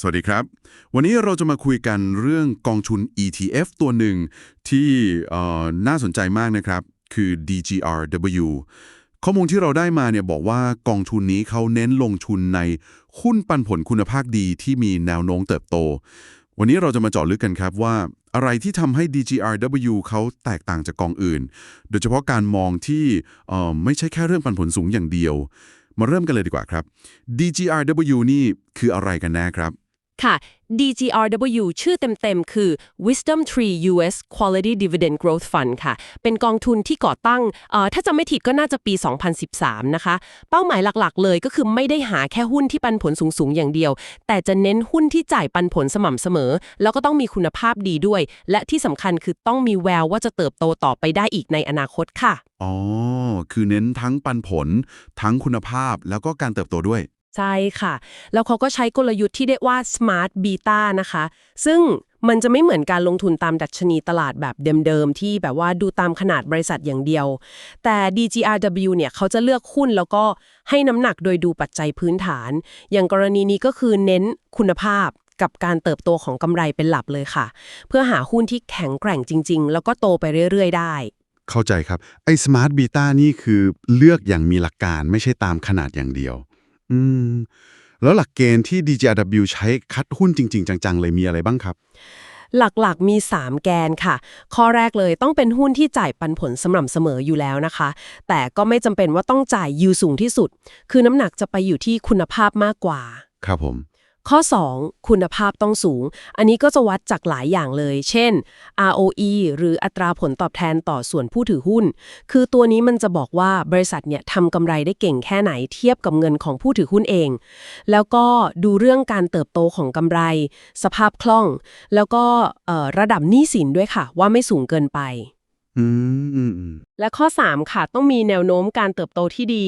สวัสดีครับ วันนี้เราจะมาคุยกันเรื่องกองทุน ETF ตัวหนึ่งที่น่าสนใจมากนะครับ คือ DGRW ข้อมูลที่เราได้มาเนี่ยบอกว่ากองทุนนี้เขาเน้นลงทุนในหุ้นปันผลคุณภาพดีที่มีแนวโน้มเติบโต วันนี้เราจะมาเจาะลึกกันครับว่าอะไรที่ทำให้ DGRW เขาแตกต่างจากกองอื่น โดยเฉพาะการมองที่ไม่ใช่แค่เรื่องปันผลสูงอย่างเดียว มาเริ่มกันเลยดีกว่าครับ DGRW นี่คืออะไรกันแน่ครับ ค่ะ DGRW ชื่อเต็มๆ คือ Wisdom Tree US Quality Dividend Growth Fund ค่ะ เป็นกองทุนที่ก่อตั้ง ถ้าจะไม่ผิดก็น่าจะปี 2013 นะคะ เป้าหมายหลักๆ เลยก็คือไม่ได้หาแค่หุ้นที่ปันผลสูง ๆ อย่างเดียว แต่จะเน้นหุ้นที่จ่ายปันผลสม่ำเสมอ แล้วก็ต้องมีคุณภาพดีด้วย และที่สำคัญคือต้องมีแววว่าจะเติบโตต่อไปได้อีกในอนาคตค่ะ อ๋อ คือเน้นทั้งปันผล ทั้งคุณภาพ แล้วก็การเติบโตด้วย ใช่ค่ะ แล้วเขาก็ใช้กลยุทธ์ที่เรียกว่า smart beta นะคะ ซึ่งมันจะไม่เหมือนการลงทุนตามดัชนีตลาดแบบเดิมๆ ที่แบบว่าดูตามขนาดบริษัทอย่างเดียว แต่ DGRW เนี่ยเขาจะเลือกหุ้นแล้วก็ให้น้ำหนักโดยดูปัจจัยพื้นฐาน อย่างกรณีนี้ก็คือเน้นคุณภาพกับการเติบโตของกำไรเป็นหลักเลยค่ะ เพื่อหาหุ้นที่แข็งแกร่งจริง ๆ แล้วก็โตไปเรื่อยๆ ได้ เข้าใจครับ ไอ้ Smart Beta นี่คือเลือกอย่างมีหลักการไม่ใช่ตามขนาดอย่างเดียว อืม แล้วหลักเกณฑ์ที่ DJRW ใช้คัดหุ้นจริง ๆ จัง ๆ เลยมีอะไรบ้างครับ หลักๆมี 3 แกนค่ะ ข้อแรกเลยต้องเป็นหุ้นที่จ่ายปันผลสม่ำเสมออยู่แล้วนะคะ แต่ก็ไม่จำเป็นว่าต้องจ่ายยูสูงที่สุด คือน้ำหนักจะไปอยู่ที่คุณภาพมากกว่า ครับผม ข้อ 2 คุณภาพต้องสูง อันนี้ก็จะวัดจากหลายอย่างเลย เช่น ROE หรืออัตราผลตอบแทนต่อส่วนผู้ถือหุ้น คือตัวนี้มันจะบอกว่าบริษัทเนี่ยทำกำไรได้เก่งแค่ไหนเทียบกับเงินของผู้ถือหุ้นเอง แล้วก็ดูเรื่องการเติบโตของกำไร สภาพคล่อง แล้วก็เอ่อระดับหนี้สินด้วยค่ะ ว่าไม่สูงเกินไปอืมอืมอืมและข้อ 3 ค่ะ ต้องมีแนวโน้มการเติบโตที่ดี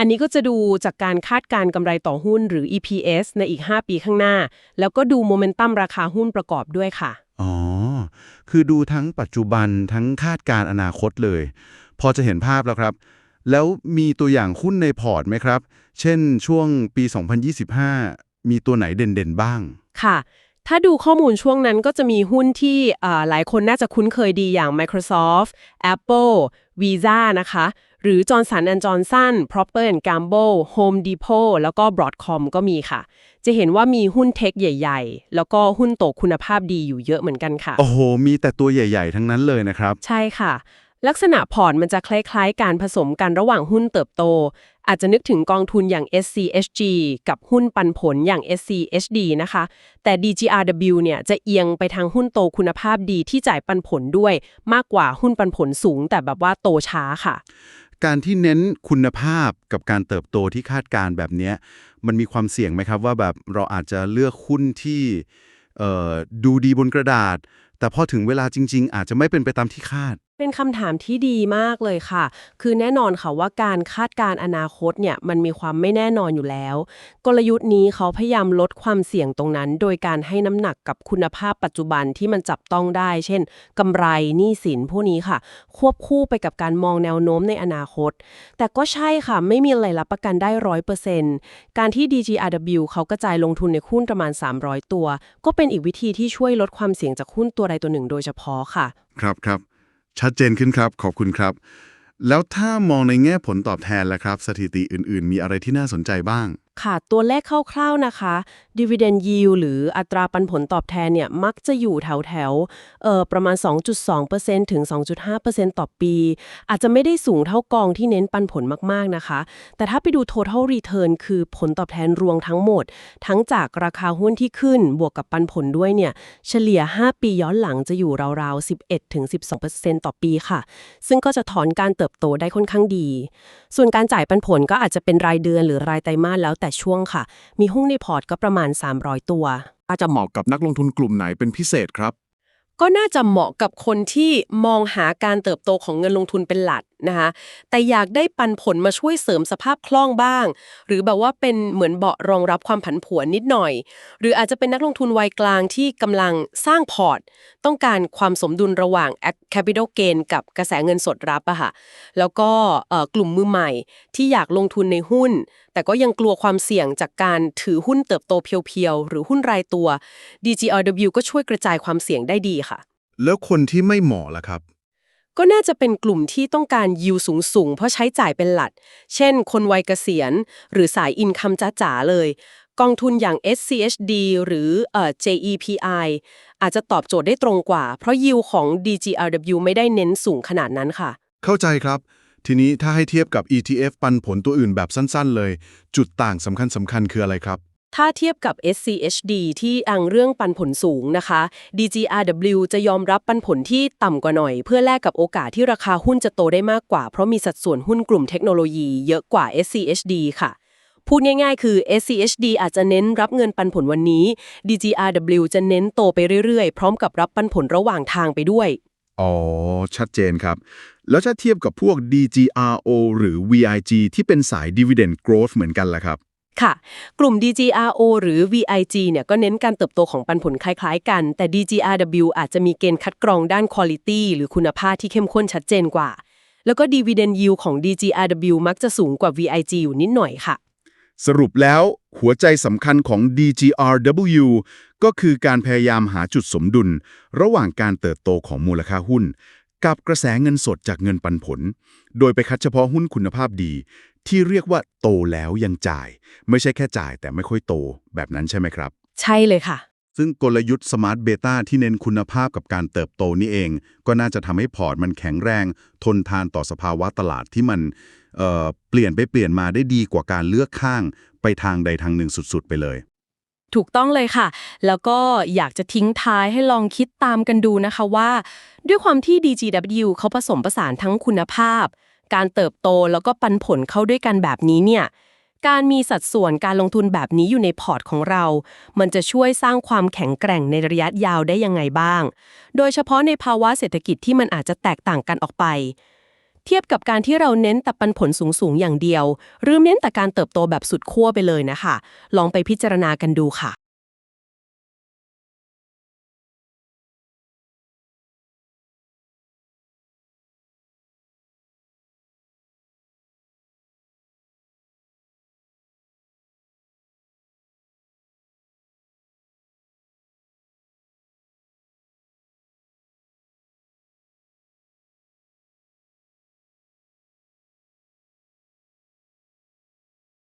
อันนี้ก็จะดูจากการคาดการณ์กำไรต่อหุ้นหรือ EPS ในอีก 5 ปีข้างหน้า แล้วก็ดูโมเมนตัมราคาหุ้นประกอบด้วยค่ะ อ๋อ คือดูทั้งปัจจุบันทั้งคาดการณ์อนาคตเลย พอจะเห็นภาพแล้วครับ แล้วมีตัวอย่างหุ้นในพอร์ตไหมครับ เช่นช่วงปี 2025 มีตัวไหนเด่นๆบ้าง ค่ะถ้าดูข้อมูลช่วงนั้นก็จะมีหุ้นที่เอ่อหลายคนน่าจะคุ้นเคยดีอย่าง Microsoft Apple Visa นะคะ หรือ Johnson Johnson Procter Gamble Home Depot แล้วก็ Broadcom ก็มีค่ะ จะเห็นว่ามีหุ้นเทคใหญ่ ๆ แล้วก็หุ้นโตคุณภาพดีอยู่เยอะเหมือนกันค่ะ โอ้โห มีแต่ตัวใหญ่ ๆ ทั้งนั้นเลยนะครับ ใช่ค่ะ ลักษณะพอร์ตมันจะคล้ายๆ การผสมกันระหว่างหุ้นเติบโต อาจจะนึกถึงกองทุนอย่าง SCHG กับหุ้นปันผลอย่าง SCHD นะคะ แต่ DGRW เนี่ยจะเอียงไปทางหุ้นโตคุณภาพดีที่จ่ายปันผลด้วย มากกว่าหุ้นปันผลสูง แต่แบบว่าโตช้าค่ะ การที่เน้นคุณภาพกับการเติบโตที่คาดการณ์แบบนี้มันมีความเสี่ยงไหมครับว่าแบบเราอาจจะเลือกหุ้นที่ดูดีบนกระดาษ แต่พอถึงเวลาจริง ๆ อาจจะไม่เป็นไปตามที่คาด เป็นคำถามที่ดีมากเลยค่ะ คือแน่นอนค่ะว่าการคาดการณ์อนาคตเนี่ยมันมีความไม่แน่นอนอยู่แล้ว กลยุทธ์นี้เขาพยายามลดความเสี่ยงตรงนั้น โดยการให้น้ำหนักกับคุณภาพปัจจุบันที่มันจับต้องได้ เช่นกำไรหนี้สินพวกนี้ค่ะ ควบคู่ไปกับการมองแนวโน้มในอนาคต แต่ก็ใช่ค่ะไม่มีอะไรรับประกันได้ร้อยเปอร์เซ็นต์การที่ DGRW เขากระจายลงทุนในหุ้นประมาณ 300 ตัว ก็เป็นอีกวิธีที่ช่วยลดความเสี่ยงจากหุ้นตัวใดตัวหนึ่ง โดยเฉพาะค่ะ ครับครับ ชัดเจนขึ้นครับ ขอบคุณครับ แล้วถ้ามองในแง่ผลตอบแทนล่ะครับ สถิติอื่น ๆ มีอะไรที่น่าสนใจบ้าง ค่ะ ตัวเลขคร่าวๆนะคะ dividend yield หรืออัตราปันผลตอบแทนเนี่ยมักจะอยู่แถวๆเอ่อประมาณ 2.2%ถึง 2.5%ต่อปี อาจจะไม่ได้สูงเท่ากองที่เน้นปันผลมากๆนะคะ แต่ถ้าไปดู total return คือผลตอบแทนรวมทั้งหมด ทั้งจากราคาหุ้นที่ขึ้นบวกกับปันผลด้วยเนี่ยเฉลี่ย 5 ปีย้อนหลังจะอยู่ราวๆ 11ถึง12%ต่อปีค่ะ ซึ่งก็จะถอนการเติบโตได้ค่อนข้างดี ส่วนการจ่ายปันผลก็อาจจะเป็นรายเดือนหรือรายไตรมาสแล้วแต่ช่วงค่ะ มีหุ้นในพอร์ตก็ประมาณ300 ตัว อาจจะเหมาะกับนักลงทุนกลุ่มไหนเป็นพิเศษครับ ก็น่าจะเหมาะกับคนที่มองหาการเติบโตของเงินลงทุนเป็นหลัก นะคะแต่อยากได้ปันผลมาช่วยเสริมสภาพคล่องบ้าง หรือแบบว่าเป็นเหมือนเบาะรองรับความผันผวนนิดหน่อย หรืออาจจะเป็นนักลงทุนวัยกลางที่กำลังสร้างพอร์ต ต้องการความสมดุลระหว่าง capital gain กับกระแสเงินสดรับอะค่ะแล้วก็กลุ่มมือใหม่ที่อยากลงทุนในหุ้น แต่ก็ยังกลัวความเสี่ยงจากการถือหุ้นเติบโตเพียวๆหรือหุ้นรายตัว DGRW ก็ช่วยกระจายความเสี่ยงได้ดีค่ะ แล้วคนที่ไม่เหมาะล่ะครับ ก็น่าจะเป็นกลุ่มที่ต้องการยิวสูงๆ เพราะใช้จ่ายเป็นหลัก เช่น คนวัยเกษียณ หรือสายอินคัมจ๋าๆเลย กองทุนอย่าง SCHD หรือเอ่อ JEPI อาจจะตอบโจทย์ได้ตรงกว่า เพราะยิวของ DGRW ไม่ได้เน้นสูงขนาดนั้นค่ะ เข้าใจครับ ทีนี้ถ้าให้เทียบกับ ETF ปันผลตัวอื่นแบบสั้นๆ เลย จุดต่างสำคัญสำคัญคืออะไรครับ ถ้าเทียบกับ SCHD ที่อังเรื่องปันผลสูงนะคะ DGRW จะยอมรับปันผลที่ต่ำกว่าหน่อย เพื่อแลกกับโอกาสที่ราคาหุ้นจะโตได้มากกว่า เพราะมีสัดส่วนหุ้นกลุ่มเทคโนโลยีเยอะกว่า SCHD ค่ะพูดง่ายๆ คือ SCHD อาจจะเน้นรับเงินปันผลวันนี้ DGRW จะเน้นโตไปเรื่อยๆ พร้อมกับรับปันผลระหว่างทางไปด้วย อ๋อ ชัดเจนครับ แล้วถ้าเทียบกับพวก DGRO หรือ VIG ที่เป็นสาย Dividend Growth เหมือนกันล่ะครับ ค่ะ กลุ่ม DGRO หรือ VIG เนี่ยก็เน้นการเติบโตของปันผลคล้าย ๆ กัน แต่ DGRW อาจจะมีเกณฑ์คัดกรองด้าน Quality หรือคุณภาพที่เข้มข้นชัดเจนกว่า แล้วก็ Dividend Yield ของ DGRW มักจะสูงกว่า VIG อยู่นิดหน่อยค่ะ สรุปแล้วหัวใจสำคัญของ DGRW ก็คือการพยายามหาจุดสมดุล ระหว่างการเติบโตของมูลค่าหุ้น กับกระแสเงินสดจากเงินปันผล โดยไปคัดเฉพาะหุ้นคุณภาพดี ที่เรียกว่าโตแล้วยังจ่าย ไม่ใช่แค่จ่ายแต่ไม่ค่อยโตแบบนั้นใช่ไหมครับ ใช่เลยค่ะ ซึ่งกลยุทธ์ Smart Beta ที่เน้นคุณภาพกับการเติบโตนี่เอง ก็น่าจะทำให้พอร์ตมันแข็งแรง ทนทานต่อสภาวะตลาดที่มันเอ่อเปลี่ยนไปเปลี่ยนมาได้ดีกว่าการเลือกข้างไปทางใดทางหนึ่งสุด ๆ ไปเลย ถูกต้องเลยค่ะ แล้วก็อยากจะทิ้งท้ายให้ลองคิดตามกันดูนะคะว่า ด้วยความที่ DGW เขาผสมผสานทั้งคุณภาพ การเติบโตแล้วก็ปันผลเข้าด้วยกันแบบนี้เนี่ย การมีสัดส่วนการลงทุนแบบนี้อยู่ในพอร์ตของเรา มันจะช่วยสร้างความแข็งแกร่งในระยะยาวได้ยังไงบ้าง โดยเฉพาะในภาวะเศรษฐกิจที่มันอาจจะแตกต่างกันออกไป เทียบกับการที่เราเน้นแต่ปันผลสูงๆอย่างเดียว หรือเน้นแต่การเติบโตแบบสุดขั้วไปเลยนะคะ ลองไปพิจารณากันดูค่ะ